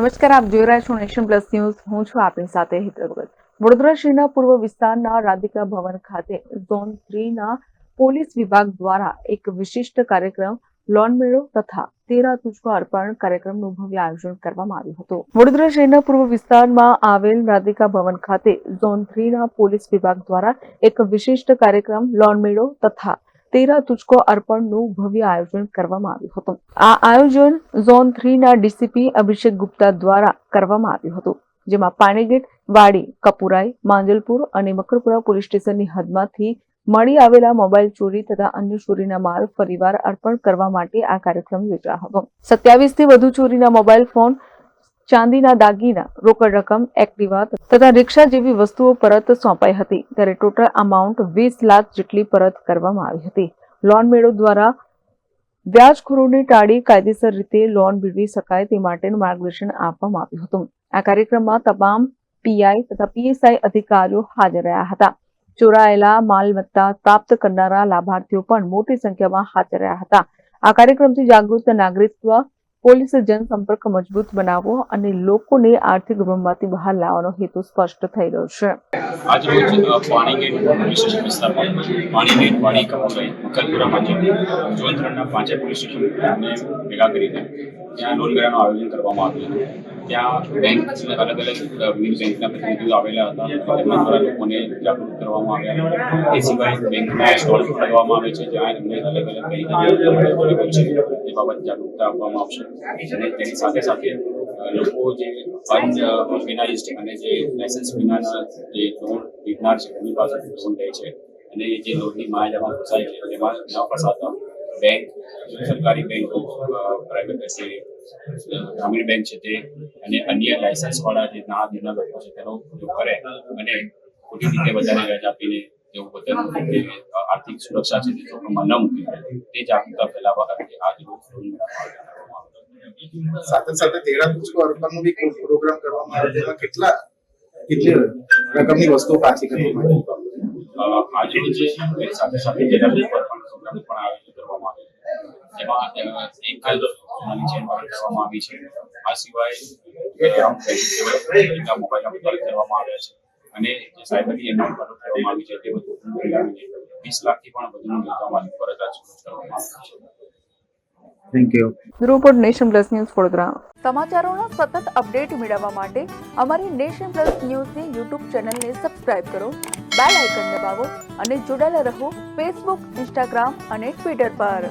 નમસ્કાર, આપ જોઈ રહ્યા છો નેશન પ્લસ ન્યૂઝ. હું છું આપની સાથે હિતલ ભગત વડોદરા શહેરના પૂર્વ વિસ્તારના રાધિકા ભવન ખાતે ઝોન થ્રીના પોલીસ વિભાગ દ્વારા એક વિશિષ્ટ કાર્યક્રમ, લોન મેળો તથા તેરા તુજકો અર્પણ કાર્યક્રમનું ભવ્ય આયોજન કરવામાં આવ્યું હતું. વડોદરા શહેરના પૂર્વ વિસ્તારમાં આવેલ રાધિકા ભવન ખાતે ઝોન થ્રીના પોલીસ વિભાગ દ્વારા એક વિશિષ્ટ કાર્યક્રમ, લોન મેળો તથા તેરા તુચકો અર્પણનું ભવ્ય આયોજન કરવામાં આવ્યું હતું. આ આયોજન ઝોન થ્રીના ડીસીપી અભિષેક ગુપ્તા દ્વારા કરવામાં આવ્યું હતું, જેમાં પાણીગેટ, વાડી, કપુરાઈ, માંજલપુર અને મકરપુરા પોલીસ સ્ટેશનની હદમાંથી મળી આવેલા મોબાઈલ ચોરી તથા અન્ય ચોરીના માલ ફરીવાર અર્પણ કરવા માટે આ કાર્યક્રમ યોજાયો હતો. સત્યાવીસથી વધુ ચોરીના મોબાઈલ ફોન ચાંદીના દાગીના, રોકડ રકમ, એક્ટિવા તથા રિક્ષા જેવી વસ્તુઓ પરત સોંપાઈ હતી. ત્યારે ટોટલ અમાઉન્ટ વીસ લાખ જેટલી પરત કરવામાં આવી હતી. લોન મેળો દ્વારા વ્યાજખોરોને ટાળી કાયદેસર રીતે લોન મેળવી શકાય તે માટેનું માર્ગદર્શન આપવામાં આવ્યું હતું. આ કાર્યક્રમમાં તમામ પીઆઈ તથા પીએસઆઈ અધિકારીઓ હાજર રહ્યા હતા. ચોરાયેલા માલમત્તા પ્રાપ્ત કરનારા લાભાર્થીઓ પણ મોટી સંખ્યામાં હાજર રહ્યા હતા. આ કાર્યક્રમથી જાગૃત નાગરિકત્વ પોલીસ જનસંપર્ક મજબૂત બનાવવો અને લોકોને આર્થિક ભ્રમમાંથી બહાર લાવવાનો હેતુ સ્પષ્ટ થઈ રહ્યો છે. આજ રોજ પાણી ગેટ વિશેષ વિસ્તારમાં પાણીગેટ વાડી કપુરાઈ મકલપુરામાં જે ઝોન ત્રણના પાંચે પોલીસ સ્ટેશન ભેગા કરીને ત્યાં લોન મેળાનું આયોજન કરવામાં આવ્યું હતું ત્યાં બેંક અલગ અલગ વિવિધ બેંકના પ્રતિનિધિઓ આવેલા હતા. તેમના દ્વારા લોકોને જાગૃત કરવામાં આવ્યા. એ સિવાય બેંકના સ્ટોલ કરવામાં આવે છે, જ્યાં એમને અલગ અલગ કઈ છે, એ બાબત જાગૃતતા આપવામાં આવશે. અને તેની સાથે સાથે લોકો જે અનઓર્ગેનાઇઝડ અને જે લાયસન્સ વિનાના જે લોન લીધનાર છે, એમની પાસે લોન લે છે. અને જે લોનની માયાજામાં ફસાય છે તેમાં ન ફસાતા બેંક સરકારી બેંકો પ્રાઇવેટ જે ગ્રામીણ બેંક છે તે અને અન્ય લાયસન્સવાળા જે ના દેનાર લોકો છે તેનો ઉપયોગ કરે અને ખોટી રીતે વધારે વ્યાજ આપીને તેઓ પોતાનું આર્થિક સુરક્ષા છે તે જોખમમાં ન મૂકી તે જાગૃતતા ફેલાવવા માટે આ હતું. સાથે સાથે તેરા તુજકો અર્પણનો બી પ્રોગ્રામ કરવામાં આવે તેમાં કેટલા કેટલી રકમની વસ્તુઓ પાછી કરવામાં આવે આજે જે સાથે સાથે જેના પર પણ પ્રોગ્રામ પણ આયોજન કરવામાં આવ્યો જેમાં એક સોનાની ચેન પણ કરવામાં આવી છે. આ સિવાય મોબાઈલ નંબર કરવામાં આવ્યા છે. અને જે સાયબરની એમાઉન્ટ પર કરવામાં આવી છે તે બધું મિલાવીને વીસ લાખથી પણ વધુનું મુદ્દામાલ ફરજ આજ કરવામાં આવી છે. Thank you report Nation Plus News Vadodara. સમાચારોનો સતત અપડેટ મેળવવા માટે અમારી નેશન પ્લસ ન્યૂઝની યુટ્યુબ ચેનલને સબસ્ક્રાઇબ કરો બેલ આઇકન દબાવો અને જોડાયેલા રહો ફેસબુક ઇન્સ્ટાગ્રામ અને ટ્વિટર પર.